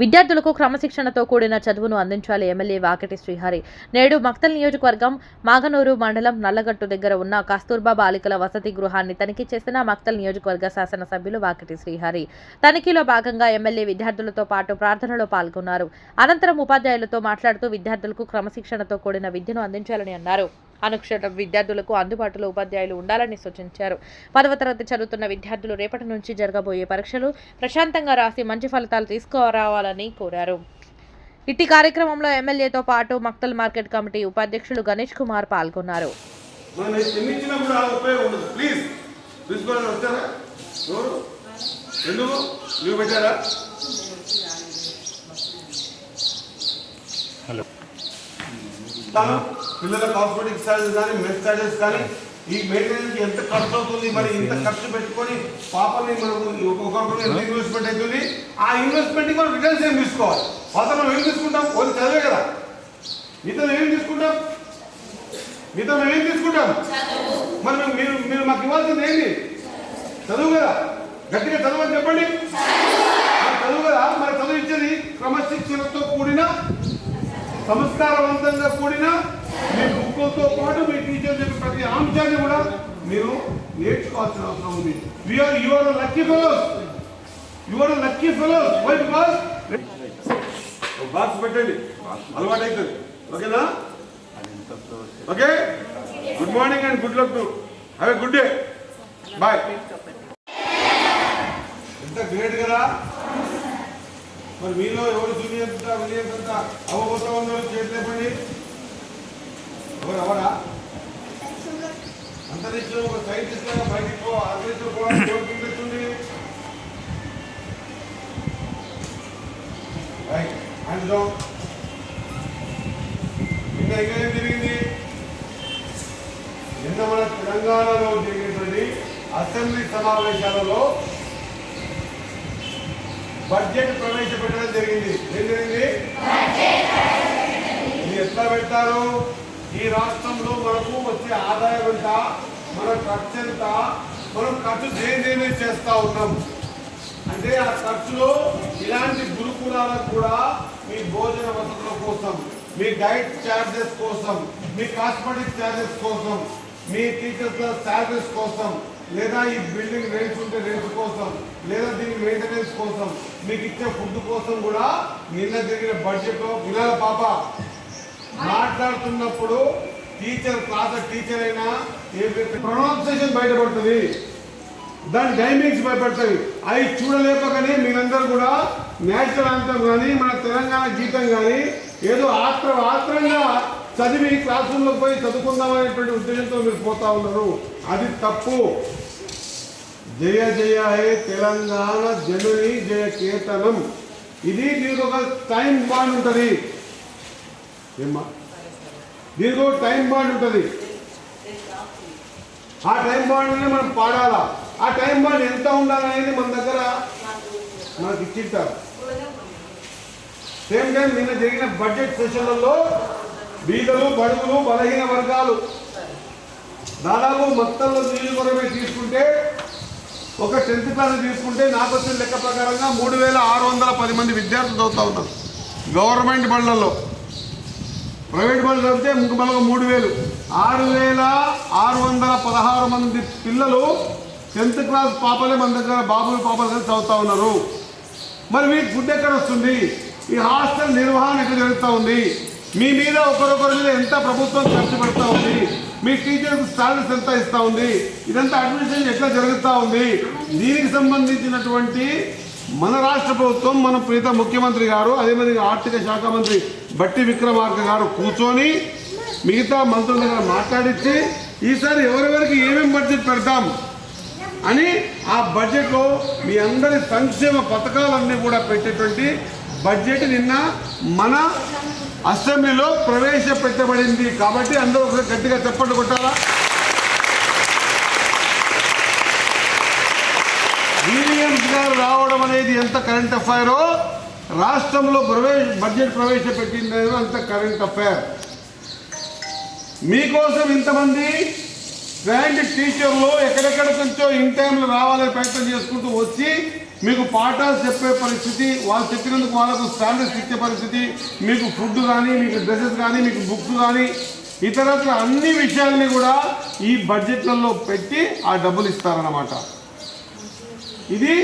విద్యార్థులకు క్రమశిక్షణతో కూడిన చదువును అందించాలి ఎమ్మెల్యే వాకటి శ్రీహరి. నేడు మక్తల్ నియోజకవర్గం మాగనూరు మండలం నల్లగట్టు దగ్గర ఉన్న కస్తూర్బా బాలికల వసతి గృహాన్ని తనిఖీ చేసిన మక్తల్ నియోజకవర్గ శాసనసభ్యులు వాకటి శ్రీహరి. తనిఖీలో భాగంగా ఎమ్మెల్యే విద్యార్థులతో పాటు ప్రార్థనలో పాల్గొన్నారు. అనంతరం ఉపాధ్యాయులతో మాట్లాడుతూ విద్యార్థులకు క్రమశిక్షణతో కూడిన విద్యను అందించాలని అన్నారు. అనుక్షణం విద్యార్థులకు అందుబాటులో ఉపాధ్యాయులు ఉండాలని సూచించారు. పదవ తరగతి చదువుతున్న విద్యార్థులు రేపటి నుంచి జరగబోయే పరీక్షలు ప్రశాంతంగా రాసి మంచి ఫలితాలు తీసుకురావాలని కోరారు. ఇట్టి కార్యక్రమంలో ఎమ్మెల్యేతో పాటు మక్తల్ మార్కెట్ కమిటీ ఉపాధ్యక్షులు గణేష్ కుమార్ పాల్గొన్నారు. మనం ఎన్ని ఇచ్చినా కూడా ఉపయోగం ఉండదు ప్లీజ్ ప్రిన్సిపల్ గారు వచ్చారా ఎవరు ఎందుకు లీవ్ పెట్టారా తాను పిల్లల కాస్మెటిక్ చార్జెస్ కానీ మెస్ చార్జెస్ కానీ ఈ మెయింటెనెన్స్ ఎంత ఖర్చు అవుతుంది మరి ఇంత ఖర్చు పెట్టుకొని పాపని మనకు ఒక్కొక్కరికి ఎంత ఇన్వెస్ట్మెంట్ అవుతుంది ఆ ఇన్వెస్ట్మెంట్ కూడా రిటర్న్స్ ఏం తీసుకోవాలి? పాత మనం ఏం తీసుకుంటాం? ఓన్లీ చదివే కదా. మీతో ఏం తీసుకుంటాం? మీతో మేము ఏం తీసుకుంటాం? మరి మీరు మీరు మాకు ఇవ్వాల్సింది ఏంటి చదువు కదా గట్టిగా చదువు అని చెప్పండి మరి చదువు కదా మరి చదువు ఇచ్చేది క్రమశిక్షణతో కూడిన సంస్కారవంతంగా కూడిన మీ బుక్కులతో పాటు మీ టీచర్ చెప్పే ప్రతి అంశాన్ని కూడా మీరు నేర్చుకోవాల్సిన అవసరం ఉంది. You are your lucky fellows your lucky fellows why because box పెట్టండి. అలవాటు అవుతుంది ఓకేనా? Okay? Good morning and good luck to have a good day bye ఎంత గ్రేట్ కదా? మరి మీలో ఎవరు జూనియర్ అంతా విలియన్స్ అంతా అవ్వబోతా ఉన్నారు చేతిలో ఎవరు అవరా అంతరిక్షంలో ఒక సైంటిస్ట్ లాగా బయటికి పో అంతరిక్షం పోవడానికి కోరుకుంటుంది ఇంట్రెస్ట్ నిన్న ఇంకా ఏం జరిగింది? నిన్న మన తెలంగాణలో జరిగినటువంటి అసెంబ్లీ సమావేశాలలో బడ్జెట్ ప్రవేశపెట్టడం జరిగింది. ఏం జరిగింది? ఇది ఎట్లా పెడతారు? ఈ రాష్ట్రంలో మనకు వచ్చే ఆదాయం ఎంత? మన ఖర్చు ఎంత? మనం ఖర్చు దేని దేని చేస్తా ఉన్నాం? అంటే ఆ ఖర్చులో ఇలాంటి గురుకులాలకు కూడా మీ భోజన వసతుల కోసం మీ డైట్ ఛార్జెస్ కోసం మీ కాస్మెటిక్ ఛార్జెస్ కోసం మీ టీచర్స్ శాలరీస్ కోసం లేదా ఈ బిల్డింగ్ రెంట్స్ ఉంటే రెంట్స్ కోసం లేదా దీని మెయింటెనెన్స్ కోసం మీకు ఇచ్చే ఫుడ్ కోసం కూడా నిన్న జరిగిన బడ్జెట్ వినాల పాప. మాట్లాడుతున్నప్పుడు టీచర్ క్లాస్ టీచర్ అయినా ప్రొనౌన్సియేషన్ బయటపడుతుంది. దాని టైమింగ్స్ భయపడతాయి. అవి చూడలేపకనే మీరందరూ కూడా నేషనల్ అంతం కానీ మన తెలంగాణ గీతం కానీ ఏదో ఆత్ర ఆత్రంగా చదివి క్లాస్ రూమ్లో పోయి చదువుకుందాం అనేటువంటి ఉద్దేశంతో మీరు పోతా ఉన్నారు. అది తప్పు. జయ జయ హే తెలంగాణ జనని జయ కేతనం. ఇది దీనికి ఒక టైం బాండ్ ఉంటుంది. ఏమ్మా? దీనికి ఒక టైం బాండ్ ఉంటుంది. ఆ టైం బాండ్ని మనం పాడాలా? ఆ టైం బాండ్ ఎంత ఉండాలనేది మన దగ్గర మనకి ఇచ్చింటారు. సేమ్ టైం నిన్న జరిగిన బడ్జెట్ సెషన్లలో బీదలు బడుగులు బలహీన వర్గాలు దాదాపు మొత్తంలో నియోజకవర్గమే తీసుకుంటే ఒక టెన్త్ క్లాస్ తీసుకుంటే నాకు వచ్చిన లెక్క ప్రకారంగా మూడు వేల ఆరు వందల పది మంది విద్యార్థులు చదువుతూ ఉన్నారు. గవర్నమెంట్ బళ్ళల్లో. ప్రైవేట్ బళ్ళు చదివితే ముఖ్యమంగా మూడు వేలు. ఆరు వేల ఆరు వందల పదహారు మంది పిల్లలు టెన్త్ క్లాస్ పాపలే మన దగ్గర బాబులు పాపలు కలిసి చదువుతూ ఉన్నారు. మరి మీకు ఫుడ్ ఎక్కడ వస్తుంది? ఈ హాస్టల్ నిర్వహణ ఎక్కడ జరుగుతూ ఉంది? మీ మీద ఒకరొకరి మీద ఎంత ప్రభుత్వం ఖర్చు పెడతా ఉంది? మీ టీచర్కి సాలరీస్ ఎంత ఇస్తూ ఉంది? ఇదంతా అడ్మినిస్ట్రేషన్ ఎట్లా జరుగుతూ ఉంది? దీనికి సంబంధించినటువంటి మన రాష్ట్ర ప్రభుత్వం మన ప్రీత ముఖ్యమంత్రి గారు అదేవిధంగా ఆర్థిక శాఖ మంత్రి బట్టి విక్రమార్క గారు కూర్చొని మిగతా మంత్రుల దగ్గర మాట్లాడించి ఈసారి ఎవరెవరికి ఏమేమి బడ్జెట్ పెడతాం అని ఆ బడ్జెట్లో మీ అందరి సంక్షేమ పథకాలన్నీ కూడా పెట్టేటువంటి బడ్జెట్ నిన్న మన అసెంబ్లీలో ప్రవేశపెట్టబడింది కాబట్టి అందరూ ఒకసారి గట్టిగా చెప్పండి కొట్టాలా? విలియమ్స్ గారు రావడం అనేది ఎంత కరెంట్ అఫైరో రాష్ట్రంలో ప్రవేశ బడ్జెట్ ప్రవేశపెట్టింది అంత కరెంట్ అఫైర్ మీకోసం ఇంతమంది ట్రైన్డ్ టీచర్లు ఎక్కడెక్కడ నుంచో ఇన్ టైంలో రావాలని ప్రయత్నం చేసుకుంటూ వచ్చి మీకు పాఠాలు చెప్పే పరిస్థితి వాళ్ళు చెప్పినందుకు వాళ్ళకు స్టాండర్డ్స్ ఇచ్చే పరిస్థితి మీకు ఫుడ్ కానీ మీకు డ్రెస్సెస్ కానీ మీకు బుక్స్ కానీ ఇతరత్ర అన్ని విషయాల్ని కూడా ఈ బడ్జెట్లలో పెట్టి ఆ డబ్బులు ఇస్తారన్నమాట. ఇది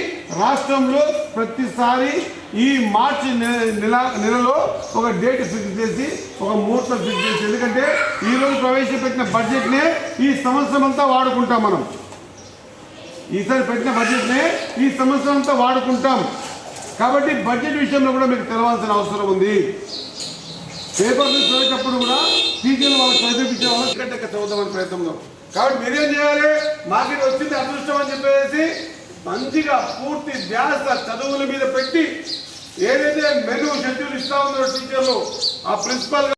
రాష్ట్రంలో ప్రతిసారి ఈ మార్చి నె- నెల నెలలో ఒక డేట్ ఫిక్స్ చేసి ఒక ముహూర్తం ఫిక్స్ చేసి ఎందుకంటే ఈరోజు ప్రవేశపెట్టిన బడ్జెట్నే ఈ సంవత్సరం అంతా వాడుకుంటాం మనం. ఈసారి పెట్టిన బడ్జెట్నే ఈ సంవత్సరం అంతా వాడుకుంటాం. కాబట్టి బడ్జెట్ విషయంలో కూడా మీకు తెలవాల్సిన అవసరం ఉంది. పేపర్లు చదివేటప్పుడు కూడా టీచర్లు వాళ్ళకి చదివించే వాళ్ళు కట్టక చదువుతామని ప్రయత్నంలో. కాబట్టి మీరేం చేయాలి? మార్కెట్ వచ్చింది అదృష్టం అని చెప్పేసి మంచిగా పూర్తి ధ్యాస చదువుల మీద పెట్టి ఏదైతే మెను షెడ్యూల్ ఇస్తా ఉన్నారో టీచర్లు ఆ ప్రిన్సిపల్